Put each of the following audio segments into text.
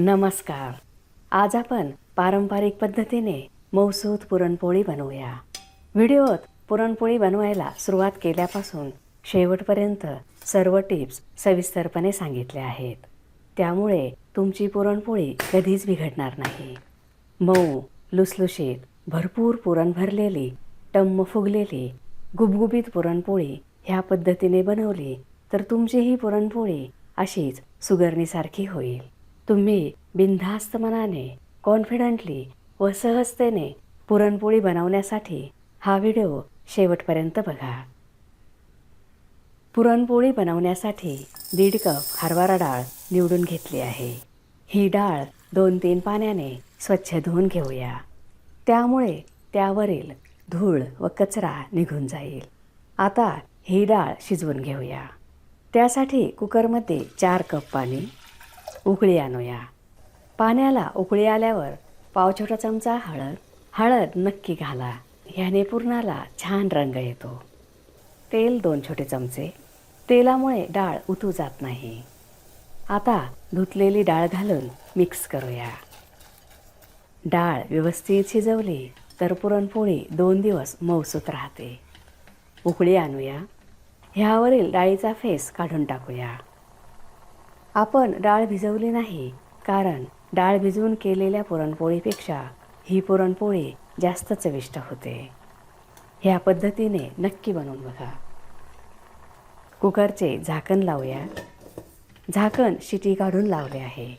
नमस्कार. आज आपण पारंपरिक पद्धतीने मौसूद पुरणपोळी बनवूया. व्हिडिओत पुरणपोळी बनवायला सुरुवात केल्यापासून शेवटपर्यंत सर्व टिप्स सविस्तरपणे सांगितल्या आहेत. त्यामुळे तुमची पुरणपोळी कधीच बिघडणार नाही. मऊ लुसलुशीत भरपूर पुरण भरलेली टम्म फुगलेली गुबगुबीत पुरणपोळी ह्या पद्धतीने बनवली तर तुमची ही पुरणपोळी अशीच सुगरणीसारखी होईल. तुम्ही बिनधास्त मनाने कॉन्फिडंटली व सहजतेने पुरणपोळी बनवण्यासाठी हा व्हिडिओ शेवटपर्यंत बघा. पुरणपोळी बनवण्यासाठी दीड कप हरभरा डाळ निवडून घेतली आहे. ही डाळ दोन तीन पाण्याने स्वच्छ धुवून घेऊया. त्यामुळे त्यावरील धूळ व कचरा निघून जाईल. आता ही डाळ शिजवून घेऊया. त्यासाठी कुकरमध्ये चार कप पाणी उकळी आणूया. पाण्याला उकळी आल्यावर पाव छोटा चमचा हळद हळद नक्की घाला. ह्याने पुरणाला छान रंग येतो. तेल दोन छोटे चमचे. तेलामुळे डाळ उतू जात नाही. आता धुतलेली डाळ घालून मिक्स करूया. डाळ व्यवस्थित शिजवली तर पुरणपोळी दोन दिवस मऊसूत राहते. उकळी आणूया. ह्यावरील डाळीचा फेस काढून टाकूया. आपण डाळ भिजवली नाही कारण डाळ भिजवून केलेल्या पुरणपोळीपेक्षा ही पुरणपोळी जास्त चविष्ट होते. ह्या पद्धतीने नक्की बनवून बघा. कुकरचे झाकण लावूया. झाकण शिटी काढून लावले आहे.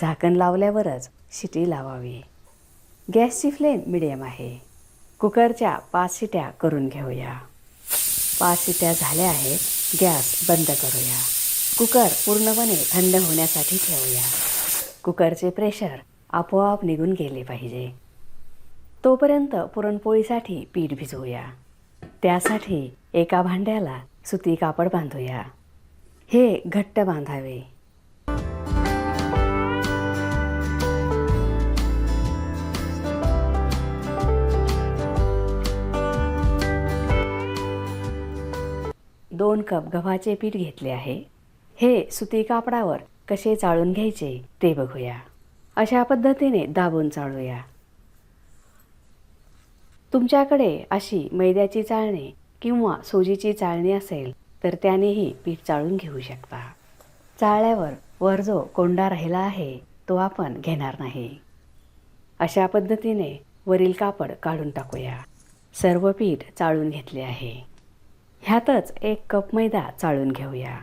झाकण लावल्यावरच शिटी लावावी. गॅसची फ्लेम मिडियम आहे. कुकरच्या पाच शिट्या करून घेऊया. पाच शिट्या झाल्या आहेत गॅस बंद करूया. कुकर पूर्णपणे थंड होण्यासाठी ठेवूया. कुकरचे प्रेशर आपोआप निघून गेले पाहिजे. तोपर्यंत पुरणपोळीसाठी पीठ भिजवूया. त्यासाठी एका भांड्याला सुती कापड बांधूया. हे घट्ट बांधावे. दोन कप गव्हाचे पीठ घेतले आहे. हे सुती कापडावर कसे चाळून घ्यायचे ते बघूया. अशा पद्धतीने दाबून चाळूया. तुमच्याकडे अशी मैद्याची चाळणी किंवा सोजीची चाळणी असेल तर त्यानेही पीठ चाळून घेऊ शकता. चाळल्यावर वर जो कोंडा राहिला आहे तो आपण घेणार नाही. अशा पद्धतीने वरील कापड काढून टाकूया. सर्व पीठ चाळून घेतले आहे. ह्यातच एक कप मैदा चाळून घेऊया.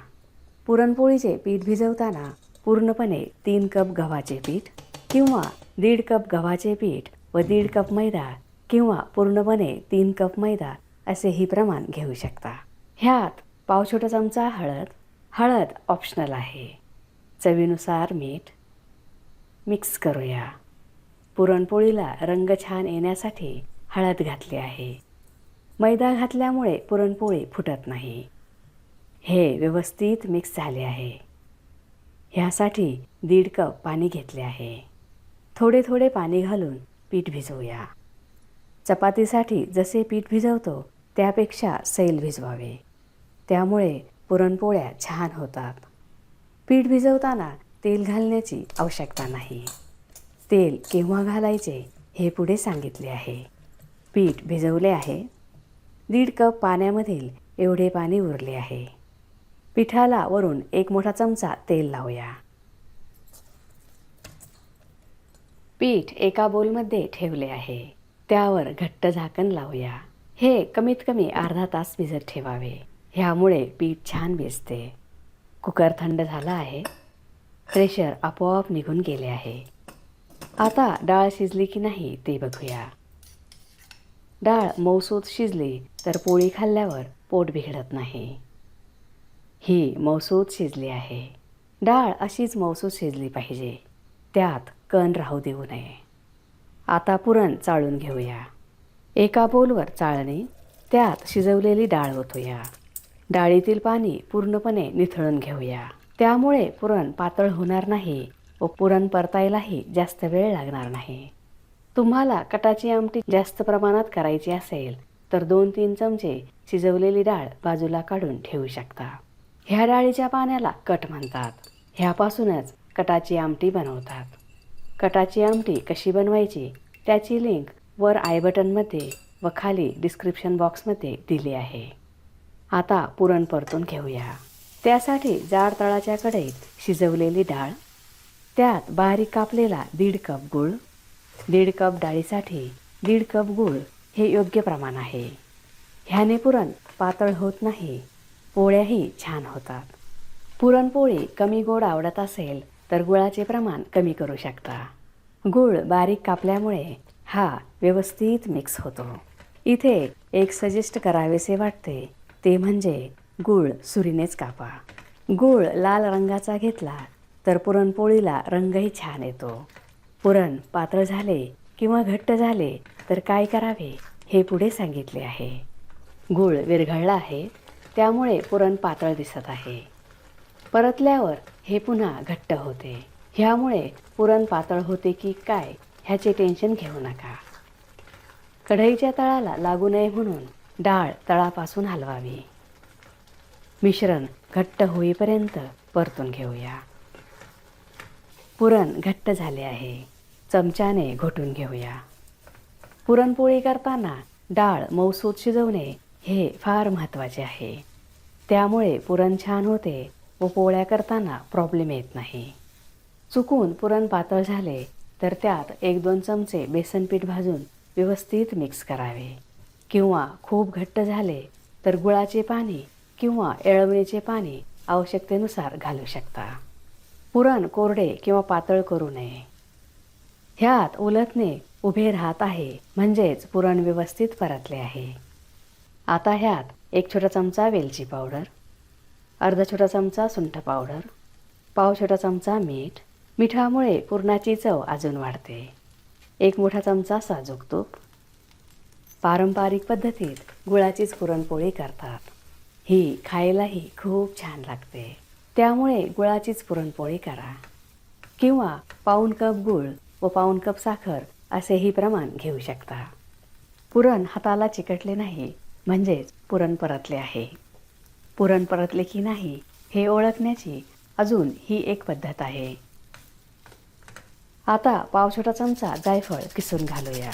पुरणपोळीचे पीठ भिजवताना पूर्णपणे तीन कप गव्हाचे पीठ किंवा दीड कप गव्हाचे पीठ व दीड कप मैदा किंवा पूर्णपणे तीन कप मैदा असेही प्रमाण घेऊ शकता. ह्यात पाव छोटा चमचा हळद. हळद ऑप्शनल आहे. चवीनुसार मीठ मिक्स करूया. पुरणपोळीला रंग छान येण्यासाठी हळद घातली आहे. मैदा घातल्यामुळे पुरणपोळी फुटत नाही. हे व्यवस्थित मिक्स झाले आहे. ह्यासाठी दीड कप पाणी घेतले आहे. थोडे थोडे पाणी घालून पीठ भिजवूया. चपातीसाठी जसे पीठ भिजवतो त्यापेक्षा सैल भिजवावे. त्यामुळे पुरणपोळ्या छान होतात. पीठ भिजवताना तेल घालण्याची आवश्यकता नाही. तेल केव्हा घालायचे हे पुढे सांगितले आहे. पीठ भिजवले आहे. दीड कप पाण्यामधील एवढे पाणी उरले आहे. पिठाला वरून एक मोठा चमचा तेल लावूया. पीठ एका बोलमध्ये ठेवले आहे. त्यावर घट्ट झाकण लावूया. हे कमीत कमी अर्धा तास भिजत ठेवावे. ह्यामुळे पीठ छान भिजते. कुकर थंड झाला आहे. प्रेशर आपोआप निघून गेले आहे. आता डाळ शिजली की नाही ते बघूया. डाळ मौसूत शिजली तर पोळी खाल्ल्यावर पोट बिघडत नाही. ही मौसूद शिजली आहे. डाळ अशीच मौसूद शिजली पाहिजे. त्यात कण राहू देऊ नये. आता पुरण चाळून घेऊया. एका बोलवर चाळणे त्यात शिजवलेली डाळ ओतूया. डाळीतील पाणी पूर्णपणे निथळून घेऊया. त्यामुळे पुरण पातळ होणार नाही व पुरण परतायलाही जास्त वेळ लागणार नाही. तुम्हाला कटाची आमटी जास्त प्रमाणात करायची असेल तर दोन तीन चमचे शिजवलेली डाळ बाजूला काढून ठेवू शकता. ह्या डाळीच्या पाण्याला कट म्हणतात. ह्यापासूनच कटाची आमटी बनवतात. कटाची आमटी कशी बनवायची? त्याची लिंक वर आय बटनमध्ये व खाली डिस्क्रिप्शन बॉक्समध्ये दिली आहे. आता पुरण परतून घेऊया. त्यासाठी जाड तळाच्या कढईत शिजवलेली डाळ त्यात बारीक कापलेला दीड कप गूळ दीड कप डाळीसाठी दीड कप गूळ हे योग्य प्रमाण आहे. ह्याने पुरण पातळ होत नाही. पोळ्याही छान होतात. पुरणपोळी कमी गोड आवडत असेल तर गुळाचे प्रमाण कमी करू शकता. गूळ बारीक कापल्यामुळे हा व्यवस्थित मिक्स होतो. इथे एक सजेस्ट करावेसे वाटते ते म्हणजे गूळ सुरीनेच कापा. गूळ लाल रंगाचा घेतला तर पुरणपोळीला रंगही छान येतो. पुरण पातळ झाले किंवा घट्ट झाले तर काय करावे हे पुढे सांगितले आहे. गूळ विरघळला आहे त्यामुळे पुरण पातळ दिसत आहे. परतल्यावर हे पुन्हा घट्ट होते. ह्यामुळे पुरण पातळ होते की काय ह्याचे टेन्शन घेऊ नका. कढईच्या तळाला लागू नये म्हणून डाळ तळापासून हलवावी. मिश्रण घट्ट होईपर्यंत परतून घेऊया. पुरण घट्ट झाले आहे. चमच्याने घोटून घेऊया. पुरणपोळी करताना डाळ मऊसूत शिजवणे हे फार महत्त्वाचे आहे. त्यामुळे पुरण छान होते व पोळ्या करताना प्रॉब्लेम येत नाही. चुकून पुरण पातळ झाले तर त्यात एक दोन चमचे बेसन पीठ भाजून व्यवस्थित मिक्स करावे. किंवा खूप घट्ट झाले तर गुळाचे पाणी किंवा एळवणीचे पाणी आवश्यकतेनुसार घालू शकता. पुरण कोरडे किंवा पातळ करू नये. ह्यात उलटणे उभे राहत आहे म्हणजेच पुरण व्यवस्थित परतले आहे. आता ह्यात एक छोटा चमचा वेलची पावडर अर्धा छोटा चमचा सुंठ पावडर पाव छोटा चमचा मीठ. मिठामुळे पुरणाची चव अजून वाढते. एक मोठा चमचा साजूक तूप. पारंपरिक पद्धतीत गुळाचीच पुरणपोळी करतात. ही खायलाही खूप छान लागते. त्यामुळे गुळाचीच पुरणपोळी करा. किंवा पाऊण कप गूळ व पाऊण कप साखर असेही प्रमाण घेऊ शकता. पुरण हाताला चिकटले नाही म्हणजेच पुरण परतले आहे. पुरण परतले की नाही हे ओळखण्याची अजून ही एक पद्धत आहे. आता पावसाचा चमचा जायफळ किसून घालूया.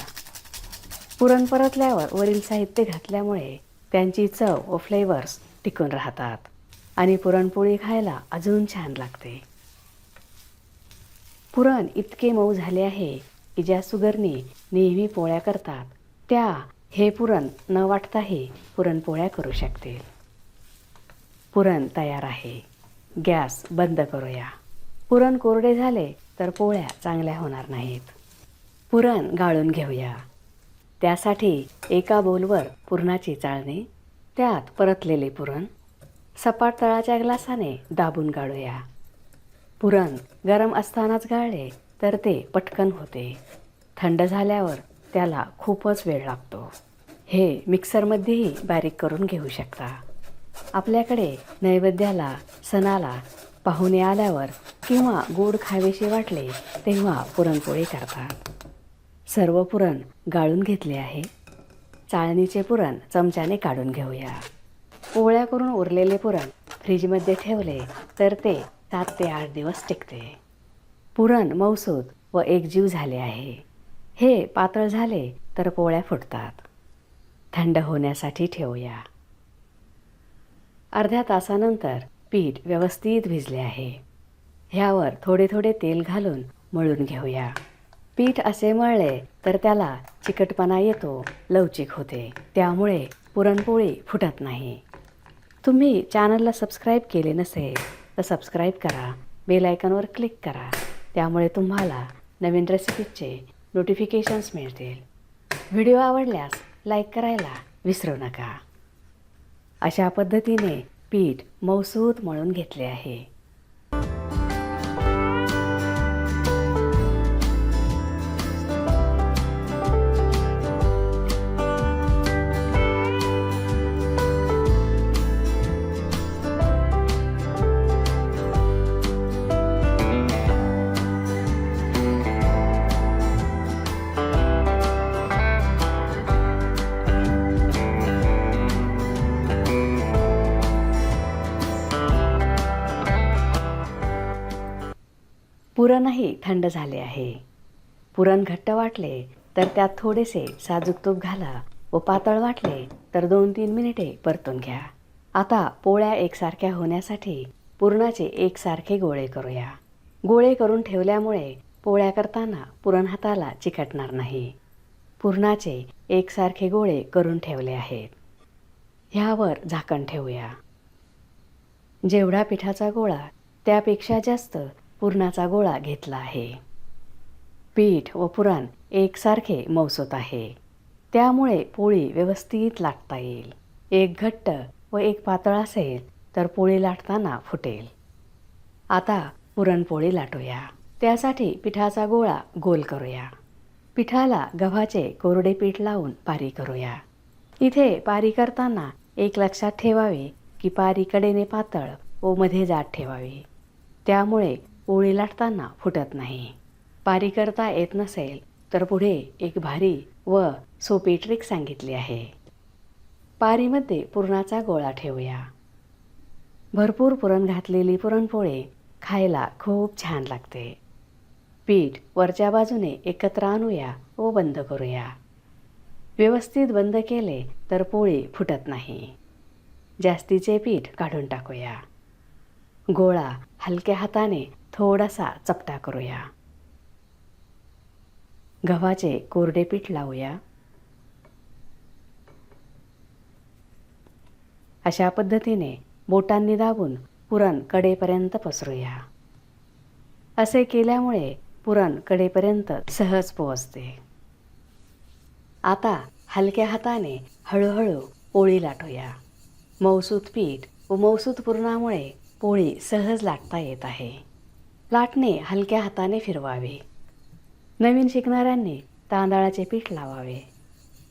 पुरण परतल्यावर वरील साहित्य घातल्यामुळे त्यांची चव व फ्लेवर्स टिकून राहतात आणि पुरणपोळी खायला अजून छान लागते. पुरण इतके मऊ झाले आहे की ज्या सुगरणी नेहमी पोळ्या करतात त्या हे पुरण न वाटताही पुरणपोळ्या करू शकतील पुरण तयार आहे. गॅस बंद करूया. पुरण कोरडे झाले तर पोळ्या चांगल्या होणार नाहीत. पुरण गाळून घेऊया. त्यासाठी एका बोलवर पुरणाची चाळणी त्यात परतलेले पुरण सपाट तळाच्या ग्लासाने दाबून गाळूया. पुरण गरम असतानाच गाळले तर ते पटकन होते. थंड झाल्यावर त्याला खूपच वेळ लागतो. हे मिक्सरमध्येही बारीक करून घेऊ शकता. आपल्याकडे नैवेद्याला सणाला पाहुणे आल्यावर किंवा गोड खावेसे वाटले तेव्हा पुरणपोळी करतात. सर्व पुरण गाळून घेतले आहे. चाळणीचे पुरण चमच्याने काढून घेऊया. पोळ्या करून उरलेले पुरण फ्रीजमध्ये ठेवले तर ते सात ते आठ दिवस टिकते. पुरण मौसूद व एकजीव झाले आहे. हे पातळ झाले तर पोळ्या फुटतात. थंड होण्यासाठी ठेवूया. अर्ध्या तासानंतर पीठ व्यवस्थित भिजले आहे. ह्यावर थोडे थोडे तेल घालून मळून घेऊया. पीठ असे मळले तर त्याला चिकटपणा येतो लवचिक होते. त्यामुळे पुरणपोळी फुटत नाही. तुम्ही चॅनलला सबस्क्राईब केले नसेल तर सबस्क्राईब करा. बेल आयकॉनवर क्लिक करा. त्यामुळे तुम्हाला नवीन रेसिपीचे नोटिफिकेशन्स मिळतील. व्हिडिओ आवडल्यास लाईक करायला विसरू नका. अशा पद्धतीने पीठ मऊसूत मळून घेतले आहे. पुरणही थंड झाले आहे. पुरण घट्ट वाटले तर त्यात थोडेसे साजूक तूप घाला व पातळ वाटले तर दोन तीन मिनिटे परतून घ्या. आता पोळ्या एकसारख्या होण्यासाठी पुरणाचे एकसारखे गोळे करूया. गोळे करून ठेवल्यामुळे पोळ्या करताना पुरण हाताला चिकटणार नाही. पुरणाचे एकसारखे गोळे करून ठेवले आहेत. ह्यावर झाकण ठेवूया. जेवढा पिठाचा गोळा त्यापेक्षा जास्त पुरणाचा गोळा घेतला आहे. पीठ व पुरण एकसारखे मौसत आहे. त्यामुळे पोळी व्यवस्थित लाटता येईल. एक घट्ट व एक पातळ असेल तर पोळी लाटताना फुटेल. आता पुरणपोळी लाटूया. त्यासाठी पिठाचा गोळा गोल करूया. पिठाला गव्हाचे कोरडे पीठ लावून पारी करूया. इथे पारी करताना एक लक्षात ठेवावे की पारी कडेने पातळ व मध्ये जात ठेवावी. त्यामुळे पोळी लाटताना फुटत नाही. पारी करता येत नसेल तर पुढे एक भारी व सोपी ट्रिक सांगितली आहे. पारीमध्ये पुरणाचा गोळा ठेवूया. भरपूर पुरण घातलेली पुरणपोळी खायला खूप छान लागते. पीठ वरच्या बाजूने एकत्र आणूया व बंद करूया. व्यवस्थित बंद केले तर पोळी फुटत नाही. जास्तीचे पीठ काढून टाकूया. गोळा हलक्या हाताने थोडासा चपटा करूया. गव्हाचे कोरडे पीठ लावूया. अशा पद्धतीने बोटांनी दाबून पुरण कडेपर्यंत पसरूया. असे केल्यामुळे पुरण कडेपर्यंत सहज पोहोचते. आता हलक्या हाताने हळूहळू पोळी लाटूया. मौसूत पीठ व मौसूत पुरणामुळे पोळी सहज लाटता येत आहे. लाटणे हलक्या हाताने फिरवावे. नवीन शिकणाऱ्यांनी तांदळाचे पीठ लावावे.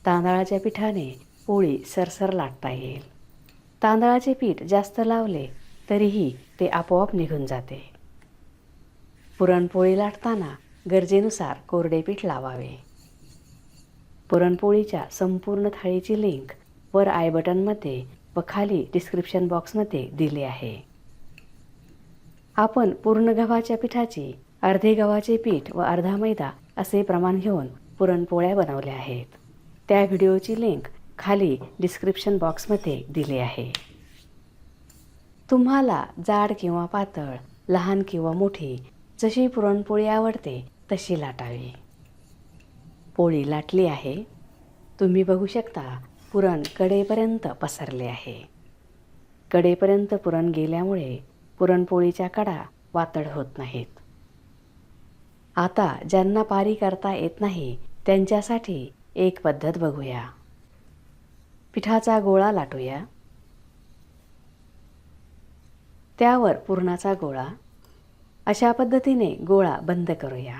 तांदळाच्या पिठाने पोळी सरसर लाटता येईल. तांदळाचे पीठ जास्त लावले तरीही ते आपोआप निघून जाते. पुरणपोळी लाटताना गरजेनुसार कोरडे पीठ लावावे. पुरणपोळीच्या संपूर्ण थाळीची लिंक वर आय बटनमध्ये व खाली डिस्क्रिप्शन बॉक्समध्ये दिली आहे. आपण पूर्ण गव्हाच्या पिठाची अर्धे गव्हाचे पीठ व अर्धा मैदा असे प्रमाण घेऊन पुरणपोळ्या बनवल्या आहेत. त्या व्हिडिओची लिंक खाली डिस्क्रिप्शन बॉक्समध्ये दिली आहे. तुम्हाला जाड किंवा पातळ लहान किंवा मोठी जशी पुरणपोळी आवडते तशी लाटावी. पोळी लाटली आहे. तुम्ही बघू शकता पुरण कडेपर्यंत पसरले आहे. कडेपर्यंत पुरण गेल्यामुळे पुरणपोळीच्या कडा वातड होत नाहीत. आता ज्यांना पारी करता येत नाही त्यांच्यासाठी एक पद्धत बघूया. पिठाचा गोळा लाटूया. त्यावर पुरणाचा गोळा. अशा पद्धतीने गोळा बंद करूया.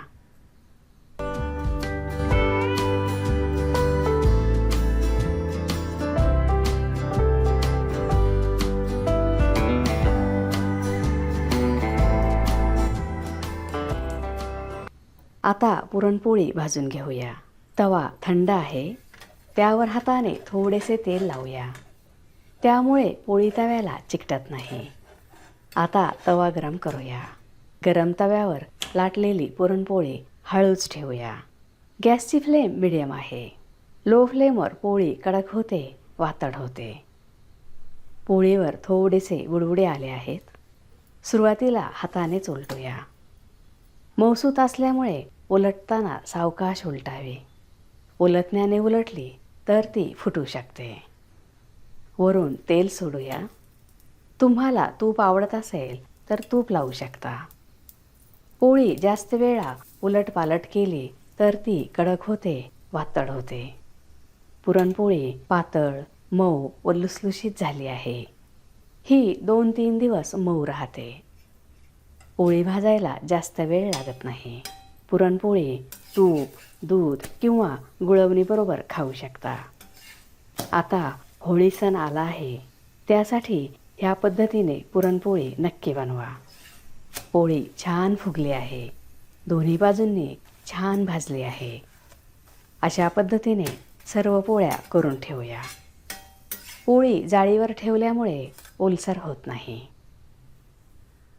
आता पुरणपोळी भाजून घेऊया. तवा थंड आहे. त्यावर हाताने थोडेसे तेल लावूया. त्यामुळे पोळी तव्याला चिकटत नाही. आता तवा गरम करूया. गरम तव्यावर लाटलेली पुरणपोळी हळूच ठेवूया. गॅसची फ्लेम मिडियम आहे. लो फ्लेमवर पोळी कडक होते वातड होते. पोळीवर थोडेसे बुडबुडे आले आहेत. सुरुवातीला हाताने उलटूया. मौसूत असल्यामुळे उलटताना सावकाश उलटावे. उलटण्याने उलटली तर ती फुटू शकते. वरून तेल सोडूया. तुम्हाला तूप आवडत असेल तर तूप लावू शकता. पोळी जास्त वेळा उलटपालट केली तर ती कडक होते वातड होते. पुरणपोळी पातळ मऊ व लुसलुशीत झाली आहे. ही दोन तीन दिवस मऊ राहते. पोळी भाजायला जास्त वेळ लागत नाही. पुरणपोळी तूप दूध किंवा गुळवणीबरोबर खाऊ शकता. आता होळी सण आला आहे. त्यासाठी ह्या पद्धतीने पुरणपोळी नक्की बनवा. पोळी छान फुगली आहे. दोन्ही बाजूंनी छान भाजली आहे. अशा पद्धतीने सर्व पोळ्या करून ठेवूया. पोळी जाळीवर ठेवल्यामुळे ओलसर होत नाही.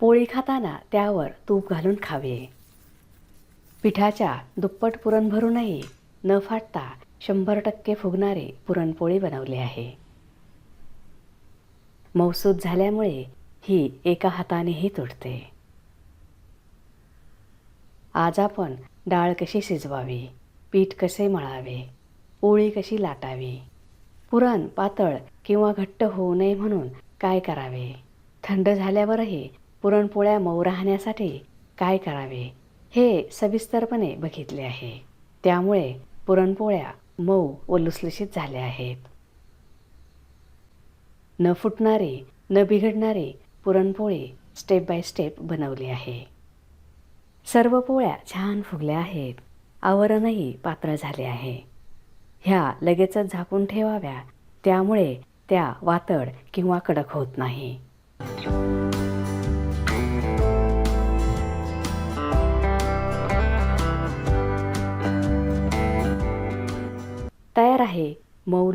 पोळी खाताना त्यावर तूप घालून खावे. पिठाच्या दुप्पट पुरण भरूनही न फाटता शंभर टक्के फुगणारे पुरणपोळी बनवली आहे. मौसूद झाल्यामुळे ही एका हातानेही तुटते आज आपण डाळ कशी शिजवावी पीठ कसे मळावे पोळी कशी लाटावी पुरण पातळ किंवा घट्ट होऊ नये म्हणून काय करावे थंड झाल्यावरही पुरणपोळ्या मऊ राहण्यासाठी काय करावे हे सविस्तरपणे बघितले आहे. त्यामुळे पुरणपोळ्या मऊ व लुसलुशीत झाल्या आहेत. न फुटणारी न बिघडणारी पुरणपोळी स्टेप बाय स्टेप बनवली आहे. सर्व पोळ्या छान फुगल्या आहेत. आवरणही पात्र झाले आहे. ह्या लगेचच झाकून ठेवाव्या. त्यामुळे त्या वातड किंवा कडक होत नाही. आहे मऊ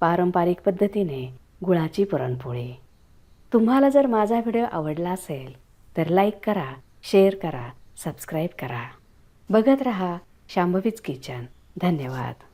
पारंपरिक पद्धतीने गुळाची पुरणपोळी. तुम्हाला जर माझा व्हिडिओ आवडला असेल तर लाईक करा शेअर करा सबस्क्राईब करा. बघत रहा शांभवीच किचन. धन्यवाद.